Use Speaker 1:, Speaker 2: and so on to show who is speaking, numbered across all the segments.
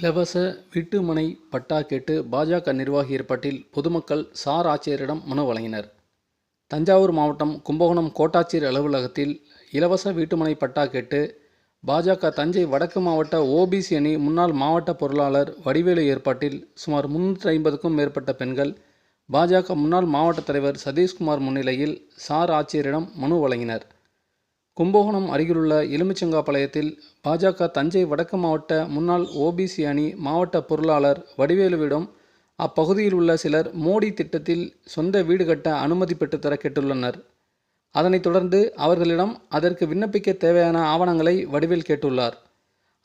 Speaker 1: இலவச வீட்டுமனை பட்டா கேட்டு பாஜக நிர்வாகி ஏற்பாட்டில் பொதுமக்கள் சார் ஆட்சியரிடம் மனு வழங்கினர். தஞ்சாவூர் மாவட்டம் கும்பகோணம் கோட்டாட்சியர் அலுவலகத்தில் இலவச வீட்டுமனை பட்டா கேட்டு பாஜக தஞ்சை வடக்கு மாவட்ட ஓபிசி அணி முன்னாள் மாவட்ட பொருளாளர் வடிவேலு ஏற்பாட்டில் சுமார் முன்னூற்றி ஐம்பதுக்கும் மேற்பட்ட பெண்கள் பாஜக முன்னாள் மாவட்ட தலைவர் சதீஷ்குமார் முன்னிலையில் சார் ஆட்சியரிடம் மனு வழங்கினர். கும்பகோணம் அருகிலுள்ள எலுமிச்சங்காபாளையத்தில் பாஜக தஞ்சை வடக்கு மாவட்ட முன்னாள் ஓபிசி அணி மாவட்ட பொருளாளர் வடிவேலுவிடம் அப்பகுதியில் உள்ள சிலர் மோடி திட்டத்தில் சொந்த வீடு கட்ட அனுமதி பெற்றுத்தர கேட்டுள்ளனர் அதனைத் தொடர்ந்து அவர்களிடம் அதற்கு விண்ணப்பிக்க தேவையான ஆவணங்களை வடிவேல் கேட்டுள்ளார்.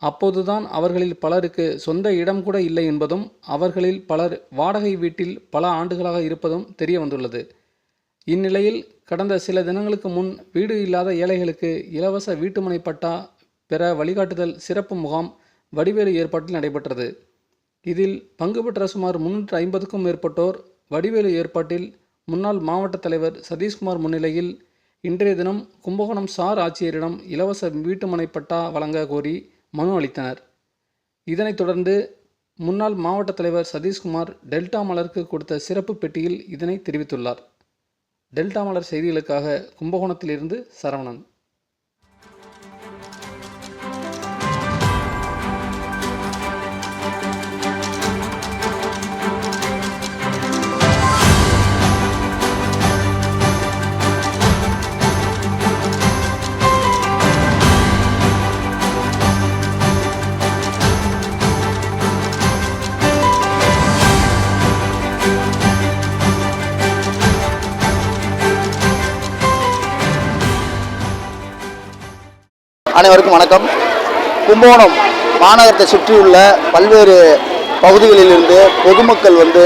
Speaker 1: அப்போதுதான் அவர்களில் பலருக்கு சொந்த இடம் கூட இல்லை என்பதும் அவர்களில் பலர் வாடகை வீட்டில் பல ஆண்டுகளாக இருப்பதும் தெரிய வந்துள்ளது இந்நிலையில் கடந்த சில தினங்களுக்கு முன் வீடு இல்லாத ஏழைகளுக்கு இலவச வீட்டுமனை பட்டா பெற வழிகாட்டுதல் சிறப்பு முகாம் வடிவேலு ஏற்பாட்டில் நடைபெற்றது. இதில் பங்கு பெற்ற சுமார் முன்னூற்று ஐம்பதுக்கும் மேற்பட்டோர் வடிவேலு ஏற்பாட்டில் முன்னாள் மாவட்ட தலைவர் சதீஷ்குமார் முன்னிலையில் இன்றைய தினம் கும்பகோணம் சார் ஆட்சியரிடம் இலவச வீட்டுமனை பட்டா வழங்க கோரி மனு அளித்தனர். இதனைத் தொடர்ந்து முன்னாள் மாவட்ட தலைவர் சதீஷ்குமார் டெல்டா மலருக்கு கொடுத்த சிறப்பு பெட்டியில் இதனை தெரிவித்துள்ளார். டெல்டா மலர் செய்திகளுக்காக கும்பகோணத்திலிருந்து சரவணன்.
Speaker 2: அனைவருக்கும் வணக்கம். கும்பகோணம் மாநகரத்தை சுற்றியுள்ள பல்வேறு பகுதிகளிலிருந்து பொதுமக்கள் வந்து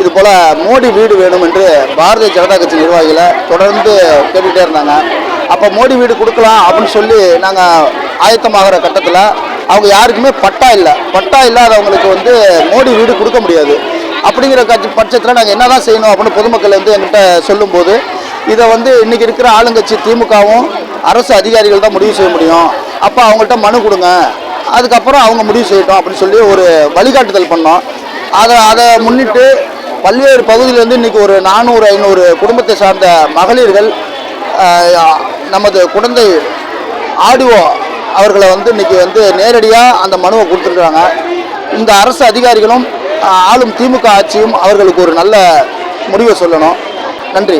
Speaker 2: இது போல் மோடி வீடு வேணும் என்று பாரதிய ஜனதா கட்சி நிர்வாகிகளை தொடர்ந்து கேட்டுக்கிட்டே இருந்தாங்க. அப்போ மோடி வீடு கொடுக்கலாம் அப்படின்னு சொல்லி நாங்கள் ஆயத்தமாகிற கட்டத்தில் அவங்க யாருக்குமே பட்டா இல்லை. பட்டா இல்லாதவங்களுக்கு வந்து மோடி வீடு கொடுக்க முடியாது. அப்படிங்கிற கட்சி பட்சத்தில் நாங்கள் என்ன தான் செய்யணும் அப்படின்னு பொதுமக்கள் வந்து எங்கிட்ட சொல்லும்போது இதை வந்து இன்னைக்கு இருக்கிற ஆளுங்கட்சி திமுகவும் அரசு அதிகாரிகள் தான் முடிவு செய்ய முடியும். அப்போ அவங்கள்ட்ட மனு கொடுங்க. அதுக்கப்புறம் அவங்க முடிவு செய்யட்டும் அப்படின்னு சொல்லி ஒரு வழிகாட்டுதல் பண்ணோம். அதை அதை முன்னிட்டு பல்வேறு பகுதியிலேருந்து இன்னைக்கு ஒரு நானூறு ஐநூறு குடும்பத்தை சார்ந்த மகளிர்கள் நமது குழந்தை ஆடிஓ அவர்களை வந்து இன்னைக்கு வந்து நேரடியாக அந்த மனுவை கொடுத்துருக்குறாங்க. இந்த அரசு அதிகாரிகளும் ஆளும் திமுக ஆட்சியும் அவர்களுக்கு ஒரு நல்ல முடிவை சொல்லணும். நன்றி.